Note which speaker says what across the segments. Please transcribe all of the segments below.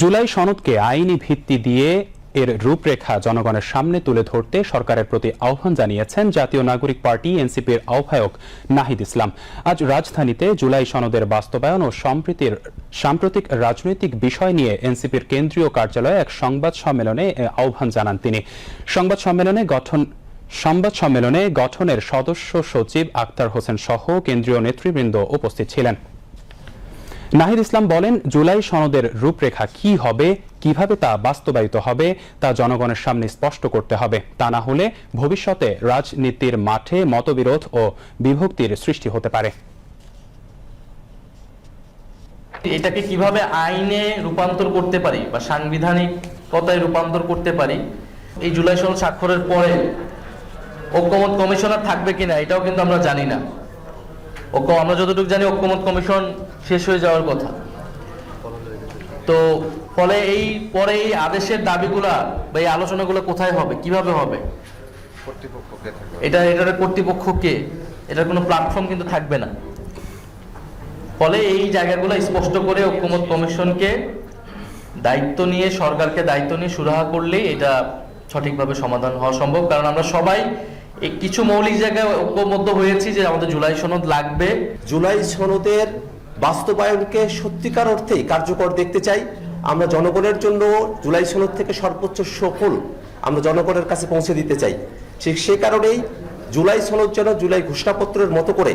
Speaker 1: জুলাই সনদকে আইনি ভিত্তি দিয়ে এর রূপরেখা জনগণের সামনে তুলে ধরতে সরকারের প্রতি আহ্বান জানিয়েছেন জাতীয় নাগরিক পার্টি, এনসিপির আহ্বায়ক নাহিদ ইসলাম। আজ রাজধানীতে জুলাই সনদের বাস্তবায়ন ও সম্প্রীতির সাম্প্রতিক রাজনৈতিক বিষয় নিয়ে এনসিপির কেন্দ্রীয় কার্যালয়ে এক সংবাদ সম্মেলনে আহ্বান জানান তিনি। সংবাদ সম্মেলনে গঠন, সংবাদ সম্মেলনে গঠনের সদস্য সচিব আক্তার হোসেন সহ কেন্দ্রীয় নেতৃবৃন্দ উপস্থিত ছিলেন। নাহিদ ইসলাম বলেন, জুলাই সনদের রূপরেখা কি হবে, কীভাবে তা বাস্তবায়িত হবে, তা জনগণের সামনে স্পষ্ট করতে হবে। তা না হলে ভবিষ্যতে রাজনীতির মাঠে মতবিরোধ ও বিভক্তির সৃষ্টি হতে পারে।
Speaker 2: এটাকে কীভাবে আইনে রূপান্তর করতে পারি বা সাংবিধানিকতায় রূপান্তর করতে পারি, এই জুলাই সনদ স্বাক্ষরের পরে ঐক্যমত কমিশনার থাকবে কিনা, এটাও কিন্তু আমরা জানি না। ঐক্য আমরা যতটুকু জানি ঐক্যমত কমিশন শেষ হয়ে যাওয়ার কথা। তো ফলে এই পরে এই আদেশের দাবিগুলা বা এই আলোচনাগুলো কোথায় হবে? কীভাবে হবে? এটা এটার কর্তৃপক্ষ কে? এটার কোনো প্ল্যাটফর্ম কিন্তু থাকবে না। ফলে এই জায়গাগুলো স্পষ্ট করে ঐক্যমত কমিশনকে দায়িত্ব নিয়ে সরকারকে দায়িত্ব নিয়ে সুরাহা করলেই এটা সঠিকভাবে সমাধান হওয়া সম্ভব। কারণ আমরা সবাই কিছু মৌলিক জায়গায় ঐক্যবদ্ধ হয়েছি যে আমাদের জুলাই সনদ লাগবে।
Speaker 3: জুলাই সনদের বাস্তবায়নকে সত্যিকার অর্থেই কার্যকর দেখতে চাই। আমরা জনগণের জন্য জুলাই সনদ থেকে সর্বোচ্চ সফল আমরা জনগণের কাছে পৌঁছে দিতে চাই। ঠিক সে কারণেই জুলাই সনদ যেন জুলাই ঘোষণাপত্রের মতো করে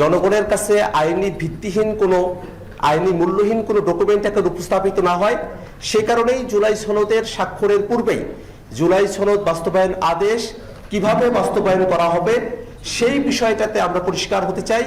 Speaker 3: জনগণের কাছে আইনি ভিত্তিহীন কোনো, আইনি মূল্যহীন কোনো ডকুমেন্ট আকারে উপস্থাপিত না হয়। সে কারণেই জুলাই সনদের স্বাক্ষরের পূর্বেই জুলাই সনদ বাস্তবায়ন আদেশ কীভাবে বাস্তবায়ন করা হবে সেই বিষয়টাতে আমরা পরিষ্কার হতে চাই।